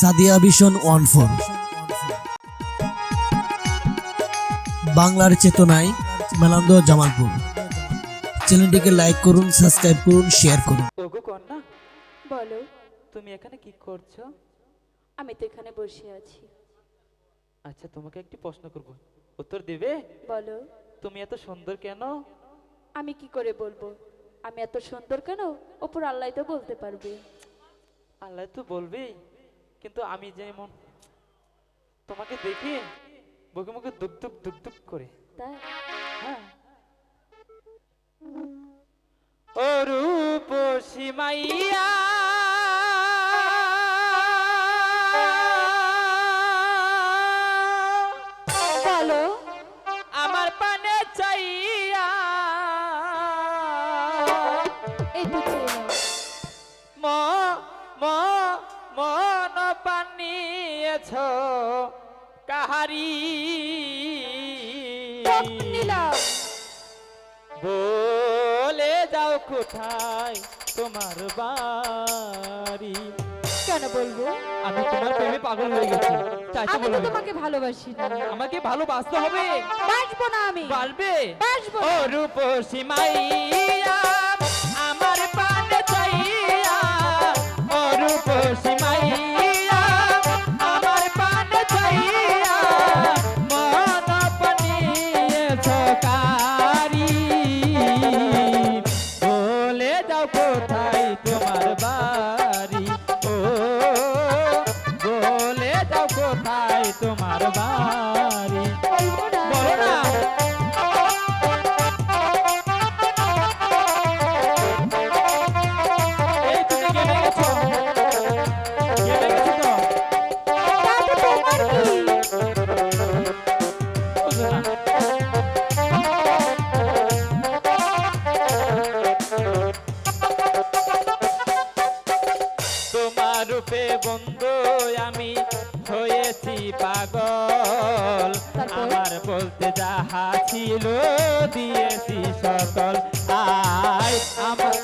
Sadia vision one four. বাংলার চেতনায় মেলান্দ জামালপুর। চ্যানেলটিকে লাইক করুন সাবস্ক্রাইব করুন শেয়ার করুন। ওগো কন্যা বলো। তুমি এখানে কি করছ? আমি তো এখানে বসে আছি। আচ্ছা তোমাকে একটি প্রশ্ন করব। উত্তর দেবে? বলো। তুমি এত সুন্দর কেন? আমি কি করে বলব? আমি এত সুন্দর কেন? ওপর আল্লাহ তো বলতে পারবে। আল্লাহ তো বলবেই। কিন্তু আমি যেমন তোমাকে দেখি বুকে মুখে দুপ দুপ দুক দুপ করে। হ্যাঁ। ও রূপ সীমাইয়া পানিয়েছ কাহারি? বলে যাও কোথায় তোমার বাড়ি? কেন বলব? আমি তোমার প্রেমে পাগল হয়ে গেছি। তাই তো আমি তো বলবে তোমাকে ভালোবাসি না। আমাকে ভালোবাসতে হবে। বাসবো না আমি। পারবে বাসবো ও না। রূপ তোমার রূপে বন্ধু আমি হয়েছি পাগল? আমার বলতে যাহা ছিল দিয়েছি সকল আয় আমার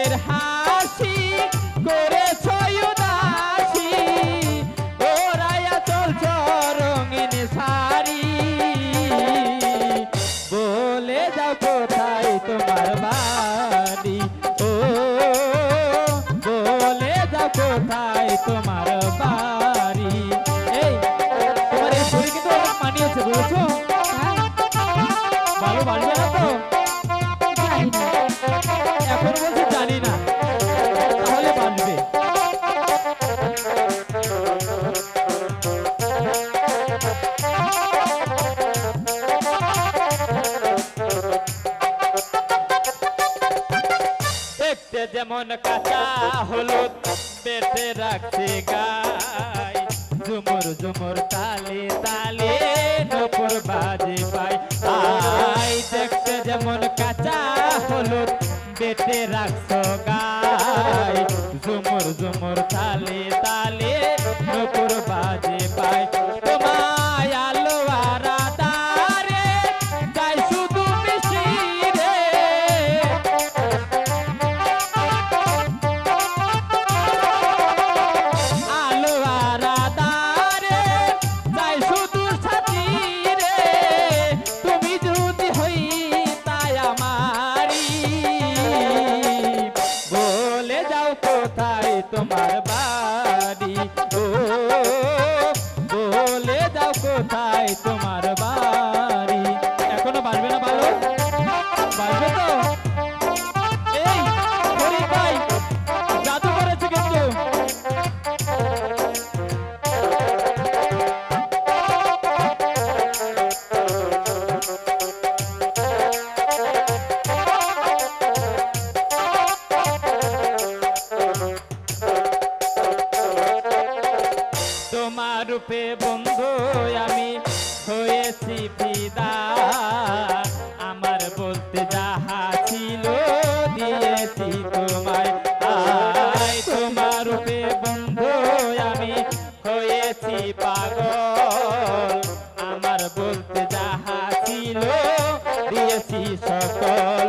মুখের হাসি করেছ উদাসী। ওরাইয়া চলছ রঙিন শাড়ি। বলে তোমার বাড়ি? ও, বলে যাও তোমার বাড়ি? যেমন কাঁচা হলুদ পেটে রাখছে গাই। ঝুমুর ঝুমুর তালে তালে নপুর বাজে পাই আই দেখতে যেমন কাঁচা হলুদ পেটে রাখছো গাই। কোথায় তোমার বাড়ি রূপে বন্ধু, আমি হয়েছি বিদা। আমার বলতে যাহা ছিল, দিয়েছি তোমায়। আয় তোমার রূপে বন্ধু, আমি হয়েছি পাগল। আমার বলতে যাহা ছিল, দিয়েছি সকল।